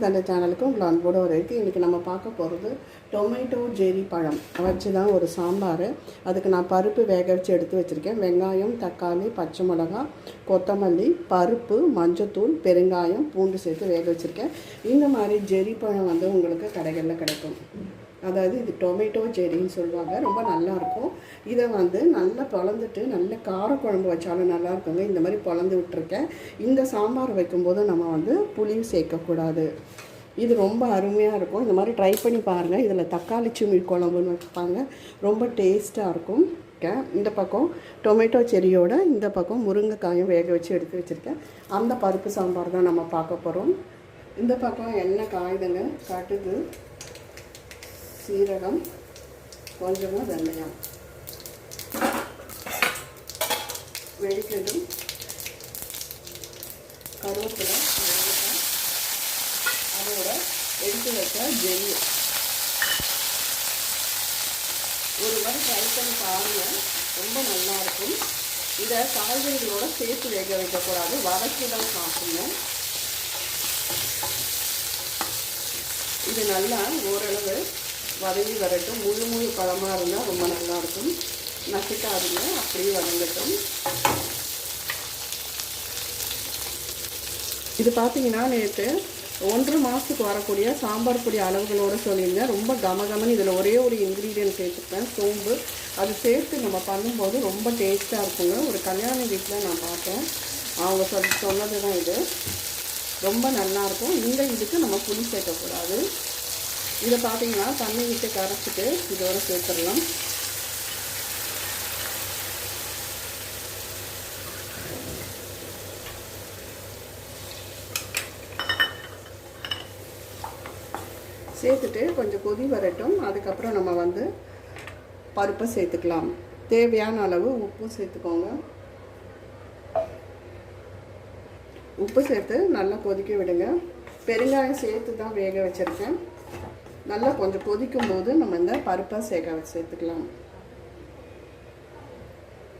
தந்த சேனலுக்கு உங்களை அன்போடு வரைக்கும் இன்றைக்கி நம்ம பார்க்க போகிறது டொமேட்டோ ஜெரி பழம். வச்சு தான் ஒரு சாம்பார். அதுக்கு நான் பருப்பு வேக வச்சு எடுத்து வச்சுருக்கேன். வெங்காயம் தக்காளி பச்சை மிளகாய் கொத்தமல்லி பருப்பு மஞ்சத்தூள் பெருங்காயம் பூண்டு சேர்த்து வேக வச்சுருக்கேன். இந்த மாதிரி ஜெரி பழம் வந்து உங்களுக்கு கடைகளில் கிடைக்கும். அதாவது இது டொமேட்டோ செடின்னு சொல்லுவாங்க. ரொம்ப நல்லா இருக்கும் இதை வந்து நல்லா பொழந்துட்டு நல்ல காரக்குழம்பு வச்சாலும் நல்லா இருக்குங்க இந்த மாதிரி பொழந்து விட்டுருக்கேன். இந்த சாம்பார் வைக்கும்போது நம்ம வந்து புளி சேர்க்கக்கூடாது. இது ரொம்ப அருமையாக இருக்கும் இந்த மாதிரி ட்ரை பண்ணி பாருங்கள் இதில் தக்காளி சுமி குழம்புன்னு வைப்பாங்க. ரொம்ப டேஸ்ட்டாக இருக்கும் இந்த பக்கம் டொமேட்டோ செரியோட இந்த பக்கம் முருங்கைக்காயும் வேக வச்சு எடுத்து வச்சுருக்கேன். அந்த பருப்பு சாம்பார் தான் நம்ம பார்க்க போகிறோம். இந்த பக்கம் எண்ணெய் காயுதுங்க. கட்டுது. சீரகம் கொஞ்சமாக வெந்தயம். வெடிக்கட்டும். கருவேப்பிலை அதோட எடுத்து வச்ச ஜெல்லு. ஒரு வாரம் ட்ரை பண்ணி பாருங்கள் ரொம்ப நல்லா இருக்கும். இதை காய்கறிகளோட சேர்த்து வேக வைக்கக்கூடாது. வதக்கி தான் சாப்பிடணும். இது நல்லா ஓரளவு வதங்கி வரட்டும். முழு முழு பழமாக இருந்தால் ரொம்ப நல்லாயிருக்கும். நசுக்காதுங்க. அப்படியே வதங்கட்டும். இது பார்த்தீங்கன்னா நேற்று ஒன்றரை மாதத்துக்கு வரக்கூடிய சாம்பார் பொடி அளவுகளோடு சொல்லியிருந்தேன். ரொம்ப கமகமன்னு இதில் ஒரே ஒரு இன்க்ரீடியன்ட் சேர்த்துப்பேன். சோம்பு. அது சேர்த்து நம்ம பண்ணும்போது ரொம்ப டேஸ்ட்டாக இருக்குங்க. ஒரு கல்யாண வீட்டில் நான் பார்த்தேன். அவங்க சொல் சொன்னது தான் இது. ரொம்ப நல்லாயிருக்கும். இந்த இதுக்கு நம்ம புளி சேர்க்கக்கூடாது. இதை பார்த்தீங்கன்னா தண்ணி விட்டு கரைச்சிட்டு இதோட சேர்த்துடலாம். சேர்த்துட்டு கொஞ்சம் கொதி வரட்டும். அதுக்கப்புறம் நம்ம வந்து பருப்பை சேர்த்துக்கலாம். தேவையான அளவு உப்பு சேர்த்துக்கோங்க. உப்பு சேர்த்து நல்லா கொதிக்க விடுங்க. பெருங்காயம் சேர்த்து தான் வேக வச்சுருக்கேன். நல்லா கொஞ்சம் கொதிக்கும் போது நம்ம இந்த பருப்பை சேர்க்க சேர்த்துக்கலாம்.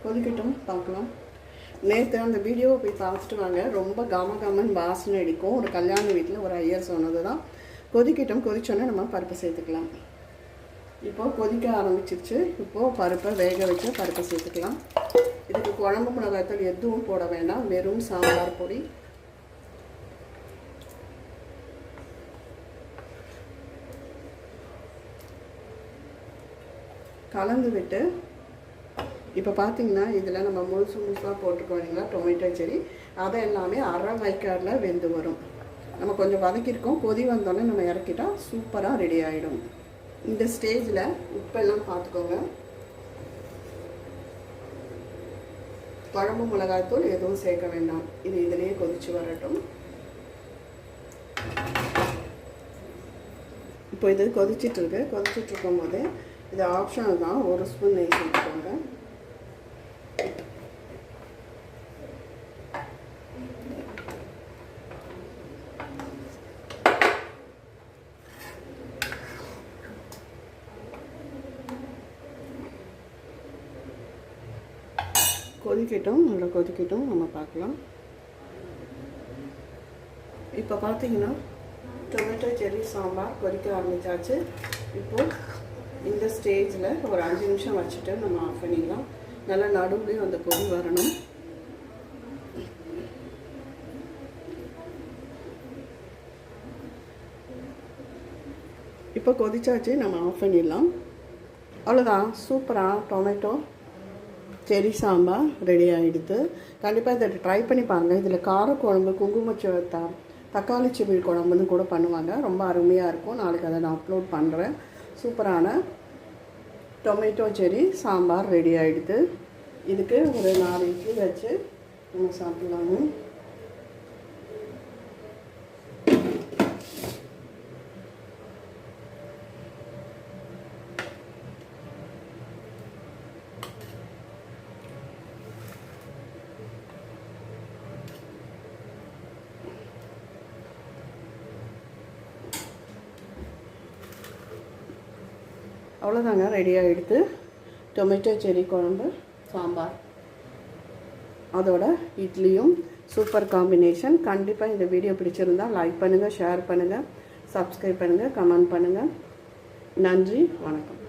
கொதிக்கட்டும் பார்க்கலாம். நேற்று அந்த வீடியோவை போய் பார்த்துட்டு வாங்க. ரொம்ப கம கமன் வாசனை அடிக்கும். ஒரு கல்யாண வீட்டில் ஒரு ஐயர் சொன்னது தான் கொதிக்கட்டும் கொதிச்சோன்னே நம்ம பருப்பை சேர்த்துக்கலாம். இப்போது கொதிக்க ஆரம்பிச்சிருச்சு. இப்போது பருப்பை வேக வச்சு பருப்பை சேர்த்துக்கலாம். இதுக்கு குழம்பு மிளகாய்த்தூள் எதுவும் போட வேண்டாம். வெறும் சாம்பார் பொடி. கலந்து விட்டு இப்போ பார்த்தீங்கன்னா இதில் நம்ம முழுசு முழுசாக போட்டிருக்கோம் இல்லைங்களா? டொமேட்டோ செடி. அதை எல்லாமே அரை வைக்காடில் வெந்து வரும். நம்ம கொஞ்சம் வதக்கியிருக்கோம் கொதி வந்தோடனே நம்ம இறக்கிட்டா சூப்பராக ரெடி ஆகிடும் இந்த ஸ்டேஜில் உப்பெல்லாம் பார்த்துக்கோங்க. குழம்பு மிளகாய்த்தூள் எதுவும் சேர்க்க வேண்டாம். இது இதிலேயே கொதிச்சு வரட்டும். இப்போ இது கொதிச்சிட்ருக்கு கொதிச்சிட்ருக்கும் போது இது ஆப்ஷனல் தான். ஒரு ஸ்பூன் நெய் சேர்த்துக்கோங்க. கொதிக்கட்டும். நல்லா கொதிக்கட்டும். நம்ம பார்க்கலாம். இப்போ பார்த்தீங்கன்னா டொமேட்டோ செல்லி சாம்பார் கொதிக்க ஆரம்பிச்சாச்சு. இப்போது இந்த ஸ்டேஜில் ஒரு அஞ்சு நிமிஷம் வச்சுட்டு நம்ம ஆஃப் பண்ணிடலாம். நல்லா நடுவுலேயும் அந்த கொதி வரணும். இப்போ கொதிச்சாச்சு நம்ம ஆஃப் பண்ணிடலாம். அவ்வளோதான் சூப்பராக டொமேட்டோ செரி சாம்பார் ரெடி ஆகிடுது கண்டிப்பாக இதை ட்ரை பண்ணி பாருங்கள் இதில் காரக்குழம்பு குங்குமச்சோத்தா தக்காளி செவில் குழம்புன்னு கூட பண்ணுவாங்க. ரொம்ப அருமையாக இருக்கும். நாளைக்கு அதை நான் அப்லோட் பண்ணுறேன் சூப்பரான டொமேட்டோ செரி சாம்பார் ரெடி ஆகிடுது இதுக்கு ஒரு நாலு இட்லி வச்சு நம்ம சாப்பிட்லாங்க. அவ்வளோதாங்க ரெடியாக எடுத்து டொமேட்டோ செரி குழம்பு சாம்பார். அதோட இட்லியும் சூப்பர் காம்பினேஷன் கண்டிப்பாக இந்த வீடியோ பிடிச்சிருந்தா லைக் பண்ணுங்கள் ஷேர் பண்ணுங்கள் சப்ஸ்கிரைப் பண்ணுங்கள் கமெண்ட் பண்ணுங்கள் நன்றி வணக்கம்.